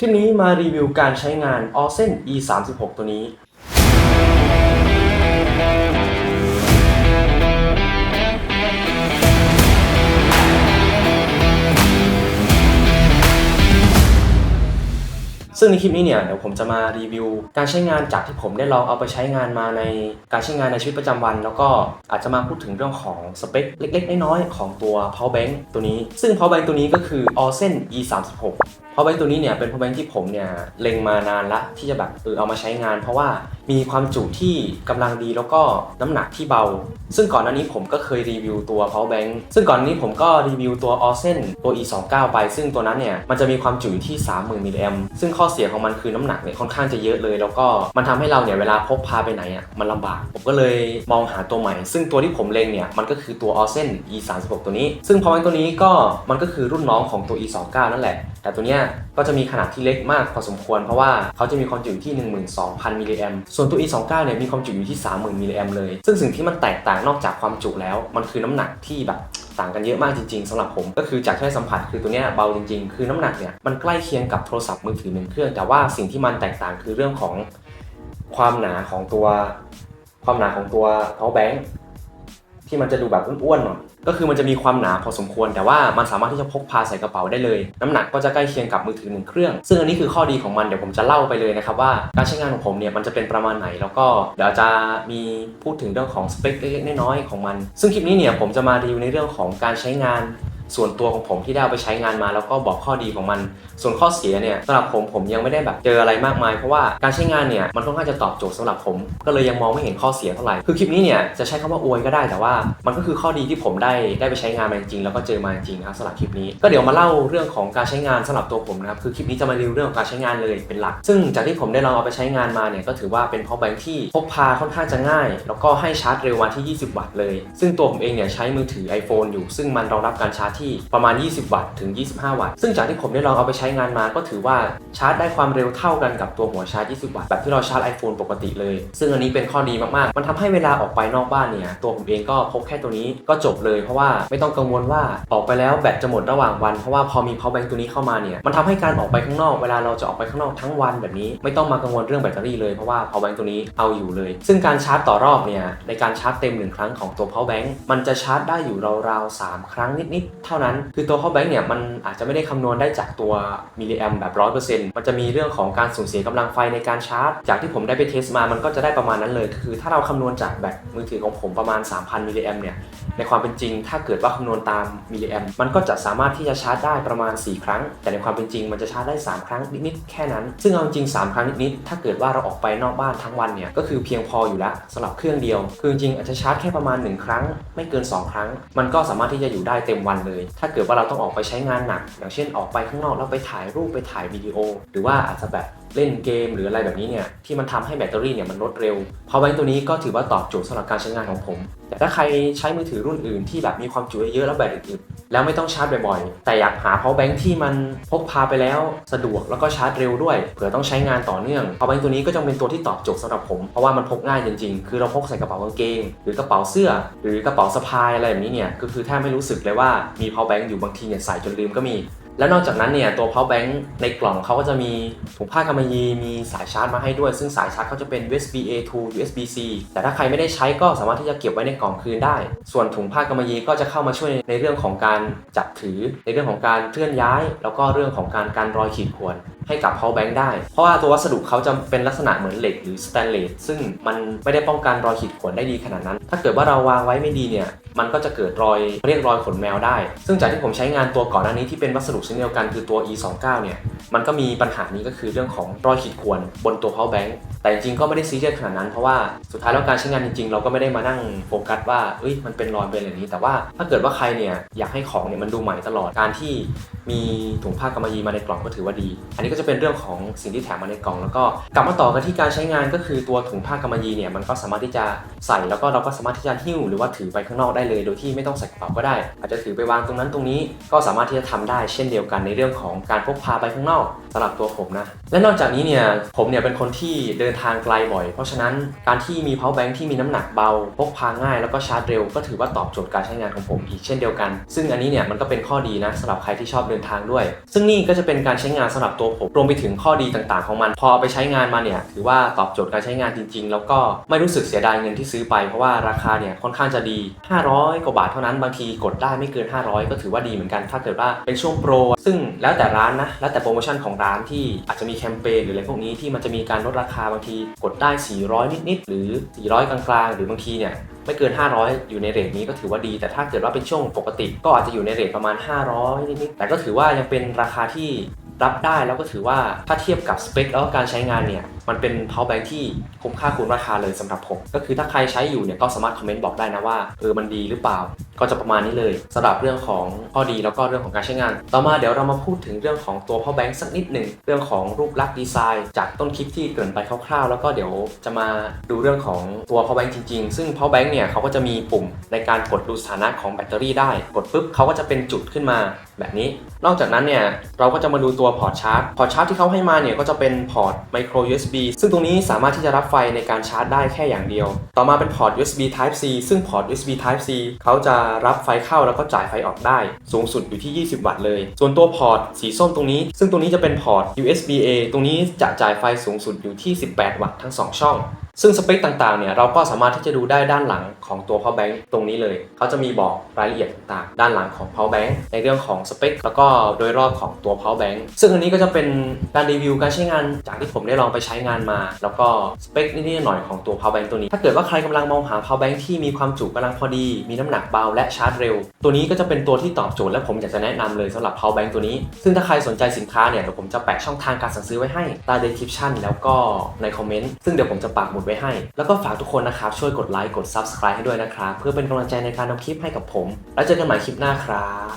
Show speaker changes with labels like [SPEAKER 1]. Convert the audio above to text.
[SPEAKER 1] คลิปนี้มารีวิวการใช้งาน o s e n e 3 6ตัวนี้ ซึ่งในคลิปนี้เนี่ยเดี๋ยวผมจะมารีวิว การใช้งานจากที่ผมได้ลองเอาไปใช้งานมาในการใช้งานในชีวิตประจำวัน แล้วก็อาจจะมาพูดถึงเรื่องของสเปคเล็กๆ น้อยๆ ของตัว power bank ตัวนี้ ซึ่ง power bank ตัวนี้ก็คือ o s e n e 3 6 พราะแบงค์ตัวนี้เนี่ยเป็น power bank ที่ผมเนี่ยเล็งมานานละที่จะแบบเออเอามาใช้งาน เพราะว่า มีความจุที่กำลังดีแล้วก็น้ำหนักที่เบา ซึ่งก่อนหน้านี้ผมก็เคยรีวิวตัว power bank ซึ่งก่อนนี้ผมก็รีวิวตัว o s e n ตัว e 2 9ไป ซึ่งตัวนั้นเนี่ยมันจะมีความจุอยู่ที่ 30,000มิลลิแอมซึ่งข้อเสียของมันคือน้ำหนักเนี่ยค่อนข้างจะเยอะเลย แล้วก็มันทำให้เราเนี่ยเวลาพกพาไปไหนอะมันลำบาก ผมก็เลยมองหาตัวใหม่ ซึ่งตัวที่ผมเล็งเนี่ยมันก็คือตัว o s e n e 3 6ตัวนี้ ซึ่ง power bank ตัวนี้ก็มันก็คือรุ่นน้องของตัว e 2 9นั่นแหละ แต่ตัวเนี้ยก็จะมีขนาดที่เล็กมากพอสมควร เพราะว่าเขาจะมีความจุที่ 12,000มิลลิแอมส่วนตัว e 2 9 เนี่ยมีความจุอยู่ที่ 30,000มิลลิแอมเลย ซึ่งสิ่งที่มันแตกต่างนอกจากความจุแล้ว มันคือน้ำหนักที่แบบต่างกันเยอะมากจริงๆสำหรับผม ก็คือจากที่ได้สัมผัสคือตัวเนี้ยเบาจริงๆ คือน้ำหนักเนี่ยมันใกล้เคียงกับโทรศัพท์มือถือหนึ่งเครื่อง แต่ว่าสิ่งที่มันแตกต่างคือเรื่องของความหนาของตัว ความหนาของตัว power bank ที่มันจะดูแบบอ้วนๆหน่อยก็คือมันจะมีความหนาพอสมควร แต่ว่ามันสามารถที่จะพกพาใส่กระเป๋าได้เลย น้ำหนักก็จะใกล้เคียงกับมือถือหนึ่งเครื่อง ซึ่งอันนี้คือข้อดีของมันเดี๋ยวผมจะเล่าไปเลยนะครับว่าการใช้งานของผมเนี่ยมันจะเป็นประมาณไหน แล้วก็เดี๋ยวจะมีพูดถึงเรื่องของสเปคเล็กๆน้อยๆของมัน ซึ่งคลิปนี้เนี่ยผมจะมารีวิวในเรื่องของการใช้งานส่วนตัวของผมที่ได้เอาไปใช้งานมา แล้วก็บอกข้อดีของมัน ส่วนข้อเสียเนี่ยสำหรับผมผมยังไม่ได้แบบเจออะไรมากมาย เพราะว่าการใช้งานเนี่ยมันค่อนข้างจะตอบโจทย์สำหรับผม ก็เลยยังมองไม่เห็นข้อเสียเท่าไหร่ คือคลิปนี้เนี่ยจะใช้คำว่าอวยก็ได้แต่ว่า มันก็คือข้อดีที่ผมได้ได้ไปใช้งานมาจริงแล้วก็เจอมาจริงนะครับสำหรับคลิปนี้ ก็เดี๋ยวมาเล่าเรื่องของการใช้งานสำหรับตัวผมนะครับคือคลิปนี้จะมารีวิวเรื่องของการใช้งานเลยเป็นหลัก ซึ่งจากที่ผมได้ลองเอาไปใช้งานมาเนี่ยก็ถือว่าเป็น power bank ที่พกพาค่อนข้างจะง่าย แล้วก็ให้ชาร์จเร็วมาที่ 20 วัตต์เลย ซึ่งตัวผมเองเนี่ยใช้มือถือ iPhone อยู่ ซึ่งมันรองรับการชาร์จที่ประมาณ 20 วัตต์ถึง 25 วัตต์ซึ่งจากที่ผมได้ลองเอาไปใช้้งานมาก็ถือว่าชาร์จได้ความเร็วเท่ากันกับตัวหัวชาร์จ 20 วัตต์แบบที่เราชาร์จ iPhone ปกติเลย ซึ่งอันนี้เป็นข้อดีมากๆ มันทำให้เวลาออกไปนอกบ้านเนี่ย ตัวผมเองก็พกแค่ตัวนี้ก็จบเลย เพราะว่าไม่ต้องกังวลว่าออกไปแล้วแบตจะหมดระหว่างวัน เพราะว่าพอมี power bank ตัวนี้เข้ามาเนี่ย มันทำให้การออกไปข้างนอกเวลาเราจะออกไปข้างนอกทั้งวันแบบนี้ ไม่ต้องมากังวลเรื่องแบตเตอรี่เลยเพราะว่า power bank ตัวนี้เอาอยู่เลย ซึ่งการชาร์จต่อรอบเนี่ยในการชาร์จเต็มหนึ่งครั้งของตัว power bank มันจะชาร์จได้อยู่ราวๆ3ครั้งนิดๆเท่านั้น คือตัว power bank เนี่ยมันอาจจะไม่ได้คำนวณได้จากตัวมิลลิแอมแบบ 100%มันจะมีเรื่องของการสูญเสียกำลังไฟในการชาร์จ จากที่ผมได้ไปเทสมามันก็จะได้ประมาณนั้นเลย คือถ้าเราคำนวณจากแบตมือถือของผมประมาณ 3,000มิลลิแอมเนี่ยในความเป็นจริง ถ้าเกิดว่าคำนวณตามมิลลิแอมมันก็จะสามารถที่จะชาร์จได้ประมาณ 4 ครั้ง แต่ในความเป็นจริงมันจะชาร์จได้ 3 ครั้งนิดๆแค่นั้น ซึ่งเอาจริง 3 ครั้งนิดๆถ้าเกิดว่าเราออกไปนอกบ้านทั้งวันเนี่ยก็คือเพียงพออยู่แล้วสำหรับเครื่องเดียว คือจริงๆอาจจะชาร์จแค่ประมาณ 1 ครั้ง ไม่เกิน 2 ครั้ง มันก็สามารถที่จะอยู่ได้เต็มวันเลย ถ้าเกิดว่าเราต้องออกไปใช้งานหนัก อย่างเช่นออกไปข้างนอกแล้วไปถ่ายรูปไปถ่ายวิดีโอ หรือว่าอาจจะแบบเล่นเกมหรืออะไรแบบนี้เนี่ยที่มันทำให้แบตเตอรี่เนี่ยมันลดเร็ว power bank ตัวนี้ก็ถือว่าตอบโจทย์สำหรับการใช้งานของผม แต่ถ้าใครใช้มือถือรุ่นอื่นที่แบบมีความจุเยอะๆแล้วแบตอึดๆแล้วไม่ต้องชาร์จบ่อยๆ แต่อยากหา power bank ที่มันพกพาไปแล้วสะดวกแล้วก็ชาร์จเร็วด้วยเผื่อต้องใช้งานต่อเนื่อง power bank ตัวนี้ก็จะเป็นตัวที่ตอบโจทย์สำหรับผมเพราะว่ามันพกง่ายจริงๆ คือเราพกใส่กระเป๋ากางเกง หรือกระเป๋าเสื้อ หรือกระเป๋าสะพายอะไรแบบนี้เนี่ยก็คือแทบไม่รู้สึกเลยว่ามี power bank อยู่บางทีเนี่ยใส่จนลืมก็มี แล้วนอกจากนั้นเนี่ยตัว power bank ในกล่องเขาก็จะมีถุงผ้ากำมะหยี่มีสายชาร์จมาให้ด้วย ซึ่งสายชาร์จเขาจะเป็น USB A to USB C แต่ถ้าใครไม่ได้ใช้ก็สามารถที่จะเก็บไว้ในกล่องคืนได้ ส่วนถุงผ้ากำมะหยี่ก็จะเข้ามาช่วยในเรื่องของการจับถือ ในเรื่องของการเคลื่อนย้าย แล้วก็เรื่องของการการรอยขีดข่วนให้กับ power bank ได้ เพราะว่าตัววัสดุเขาจะเป็นลักษณะเหมือนเหล็กหรือสแตนเลส ซึ่งมันไม่ได้ป้องกันรอยขีดข่วนได้ดีขนาดนั้น ถ้าเกิดว่าเราวางไว้ไม่ดีเนี่ย มันก็จะเกิดรอยเรียกรอยขนแมวได้ ซึ่งจากที่ผมใช้งานตัวก่อนหน้านี้ที่เป็นวัสดุนิดเดียวกันคือตัว E29 เนี่ย มันก็มีปัญหานี้ก็คือเรื่องของรอยขีดข่วนบนตัว power bank แต่จริงๆก็ไม่ได้ซีเรียสขนาดนั้น เพราะว่าสุดท้ายแล้วการใช้งานจริงๆ เราก็ไม่ได้มานั่งโฟกัสว่าเอ้ยมันเป็นรอยเป็นอะไรนี้ แต่ว่าถ้าเกิดว่าใครเนี่ยอยากให้ของเนี่ยมันดูใหม่ตลอดการที่มีถุงผ้ากำมะหยี่มาในกล่องก็ถือว่าดี อันนี้ก็จะเป็นเรื่องของสิ่งที่แถมมาในกล่อง แล้วก็กลับมาต่อกันที่การใช้งานก็คือตัวถุงผ้ากำมะหยี่เนี่ยมันก็สามารถที่จะใส่แล้วก็เราก็สามารถที่จะหิ้วหรือว่าถือไปข้างนอกได้เลย โดยที่ไม่ต้องใส่กระเป๋าก็ได้ อาจจะถือไปวางตรงนั้นตรงนี้ก็สามารถที่จะทำได้เช่นเดียวกันในเรื่องของการพกพาไปข้างนอกสำหรับตัวผมนะ และนอกจากนี้เนี่ยผมเนี่ยเป็นคนที่เดินทางไกลบ่อย เพราะฉะนั้นการที่มี power bank ที่มีน้ำหนักเบา พกพาง่ายแล้วก็ชาร์จเร็ว ก็ถือว่าตอบโจทย์การใช้งานของผมอีกเช่นเดียวกัน ซึ่งอันนี้เนี่ยมันก็เป็นข้อดีนะสำหรับใครที่ชอบเดินทางด้วย ซึ่งนี่ก็จะเป็นการใช้งานสำหรับตัวผมรวมไปถึงข้อดีต่างๆ ของมัน พอไปใช้งานมาเนี่ยถือว่าตอบโจทย์การใช้งานจริง ๆ แล้วก็ไม่รู้สึกเสียดายเงินที่ซื้อไปเพราะว่าราคาเนี่ยค่อนข้างจะดี 500 กว่าบาทเท่านั้นบางทีกดได้ไม่เกิน 500 ก็ถือว่าดีเหมือนกันถ้าเกิดว่าเป็นช่วงโปรซึ่งแล้วแต่ร้านนะแล้วแต่โปรโมชั่นของร้านที่อาจจะมีแคมเปญหรืออะไรพวกนี้ที่มันจะมีการลดราคาบางทีกดได้ 400 นิดๆหรือ 400 กลางๆ หรือบางทีเนี่ยไม่เกิน 500 อยู่ในเรทนี้ก็ถือว่าดี แต่ถ้าเกิดว่าเป็นช่วงปกติ ก็อาจจะอยู่ในเรทประมาณ 500 นิดๆแต่ก็ถือว่ายังเป็นราคาที่รับได้แล้วก็ถือว่าถ้าเทียบกับสเปคแล้วก็การใช้งานเนี่ย มันเป็น power bank ที่คุ้มค่าคูณราคาเลยสำหรับผม ก็คือถ้าใครใช้อยู่เนี่ยก็สามารถคอมเมนต์บอกได้นะว่าเออมันดีหรือเปล่า ก็จะประมาณนี้เลยสำหรับเรื่องของข้อดีแล้วก็เรื่องของการใช้งาน ต่อมาเดี๋ยวเรามาพูดถึงเรื่องของตัว power bank สักนิดหนึ่งเรื่องของรูปลักษณ์ดีไซน์ จากต้นคลิปที่เกริ่นไปคร่าวๆ แล้วก็เดี๋ยวจะมาดูเรื่องของตัว power bank จริงๆ ซึ่ง power bank เนี่ยเขาก็จะมีปุ่มในการกดดูสถานะของแบตเตอรี่ได้ กดปุ๊บเขาก็จะเป็นจุดขึ้นมาแบบนี้ นอกจากนั้นเนี่ยเราก็จะมาดูตัวพอร์ตชาร์จ พอร์ตชาร์จที่เขาให้มาเนี่ยก็จะเป็นพอร์ต micro USB ซึ่งตรงนี้สามารถที่จะรับไฟในการชาร์จได้แค่อย่างเดียว ต่อมาเป็นพอร์ต USB Type C ซึ่งพอร์ต USB Type C เขาจะรับไฟเข้าแล้วก็จ่ายไฟออกได้ สูงสุดอยู่ที่ 20 วัตต์เลย ส่วนตัวพอร์ตสีส้มตรงนี้ ซึ่งตรงนี้จะเป็นพอร์ต USB A ตรงนี้จะจ่ายไฟสูงสุดอยู่ที่ 18 วัตต์ทั้ง 2 ช่อง ซึ่งสเปคต่างๆเนี่ยเราก็สามารถที่จะดูได้ด้านหลังของตัว power bank ตรงนี้เลย เขาจะมีบอกรายละเอียดต่างๆ ด้านหลังของ power bank ในเรื่องของสเปคแล้วก็โดยรอบของตัว power bank ซึ่งอันนี้ก็จะเป็นการรีวิวการใช้งานจากที่ผมได้ลองไปใช้งานมา แล้วก็สเปคนิดๆหน่อยของตัว power bank ตัวนี้ ถ้าเกิดว่าใครกำลังมองหา power bank ที่มีความจุกำลังพอดี มีน้ำหนักเบาและชาร์จเร็ว ตัวนี้ก็จะเป็นตัวที่ตอบโจทย์และผมอยากจะแนะนำเลยสำหรับ power bank ตัวนี้ ซึ่งถ้าใครสนใจสินค้าเนี่ยเดี๋ยวผมจะแปะช่องทางการสั่งซื้อไว้ให้ใต้ description แล้วก็ในคอมเมนต์ซึ่งเดี๋ยวผมจะปักหมุดไว้ให้ แล้วก็ฝากทุกคนนะครับช่วยกดไลค์กด subscribe ให้ด้วยนะครับเพื่อเป็นกำลังใจในการทำคลิปให้กับผม แล้วเจอกันใหม่คลิปหน้าครับ